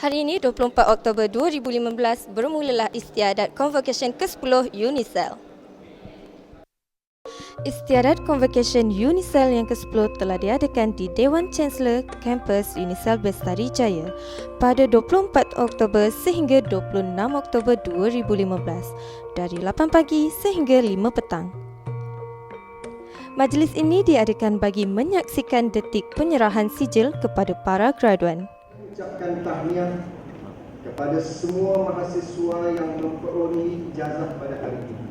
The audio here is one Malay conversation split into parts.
Hari ini 24 Oktober 2015 bermulalah istiadat Convocation ke-10 Unicel. Istiadat Convocation Unicel yang ke-10 telah diadakan di Dewan Chancellor Kampus Unicel Bestari Jaya pada 24 Oktober sehingga 26 Oktober 2015 dari 8 pagi sehingga 5 petang. Majlis ini diadakan bagi menyaksikan detik penyerahan sijil kepada para graduan ucapkan tahniah kepada semua mahasiswa yang memperolehi ijazah pada hari ini.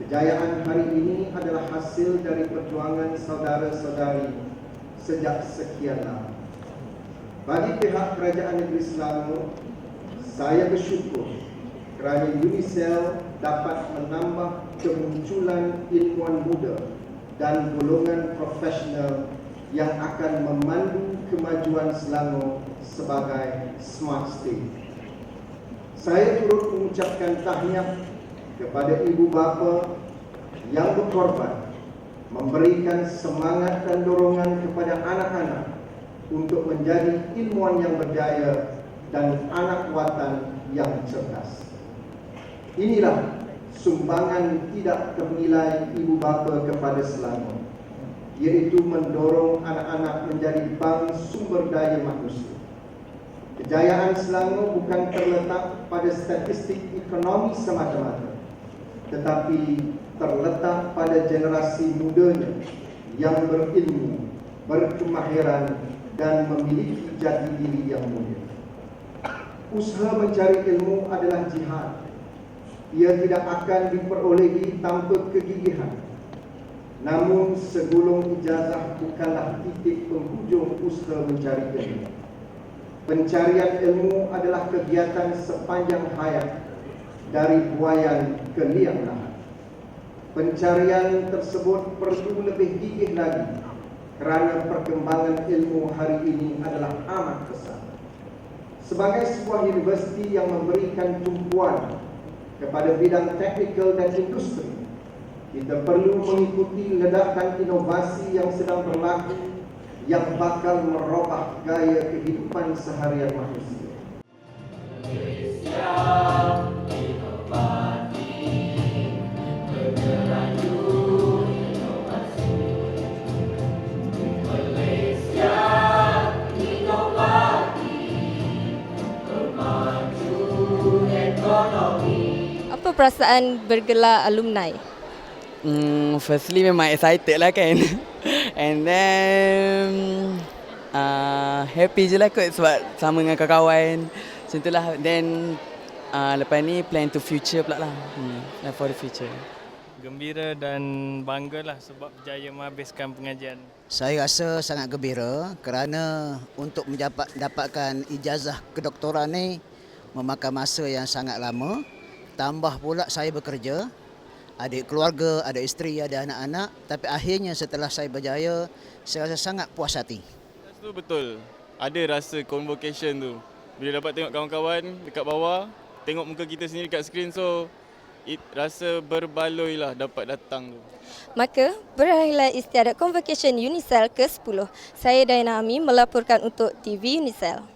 Kejayaan hari ini adalah hasil dari perjuangan saudara-saudari sejak sekian lama. Bagi pihak Kerajaan Negeri Selangor, saya bersyukur kerana UNICEF dapat menambah kemunculan ilmuwan muda dan golongan profesional yang akan memandu kemajuan Selangor sebagai smart state. Saya turut mengucapkan tahniah kepada ibu bapa yang berkorban memberikan semangat dan dorongan kepada anak-anak untuk menjadi ilmuwan yang berjaya dan anak watan yang cerdas. Inilah sumbangan tidak ternilai ibu bapa kepada Selangor iaitu mendorong anak-anak menjadi bank sumber daya manusia. Kejayaan Selangor bukan terletak pada statistik ekonomi semata-mata, tetapi terletak pada generasi mudanya yang berilmu, berkemahiran dan memiliki jati diri yang mulia. Usaha mencari ilmu adalah jihad. Ia tidak akan diperolehi tanpa kegigihan Namun segulung ijazah bukanlah titik penghujung usaha mencari ilmu. Pencarian ilmu adalah kegiatan sepanjang hayat dari buayan ke liang lahat. Pencarian tersebut perlu lebih gigih lagi kerana perkembangan ilmu hari ini adalah amat besar. Sebagai sebuah universiti yang memberikan tumpuan kepada bidang teknikal dan industri, kita perlu mengikuti ledakan inovasi yang sedang berlaku yang bakal merubah gaya kehidupan seharian manusia. Apa perasaan bergelar alumni? Hmm, firstly memang excited lah kan. And then uh, happy je lah kot sebab sama dengan kawan-kawan. Macam tu lah. Then uh, lepas ni plan to future pula lah. Hmm, for the future. Gembira dan bangga lah sebab berjaya menghabiskan pengajian. Saya rasa sangat gembira kerana untuk mendapat dapatkan ijazah kedoktoran ni memakan masa yang sangat lama. Tambah pula saya bekerja ada keluarga, ada isteri, ada anak-anak. Tapi akhirnya setelah saya berjaya, saya rasa sangat puas hati. Itu betul. Ada rasa convocation tu. Bila dapat tengok kawan-kawan dekat bawah, tengok muka kita sendiri dekat skrin so it rasa berbaloi lah dapat datang tu. Maka, berakhirlah istiadat Convocation Unicel ke-10. Saya Daina Ami melaporkan untuk TV Unicel.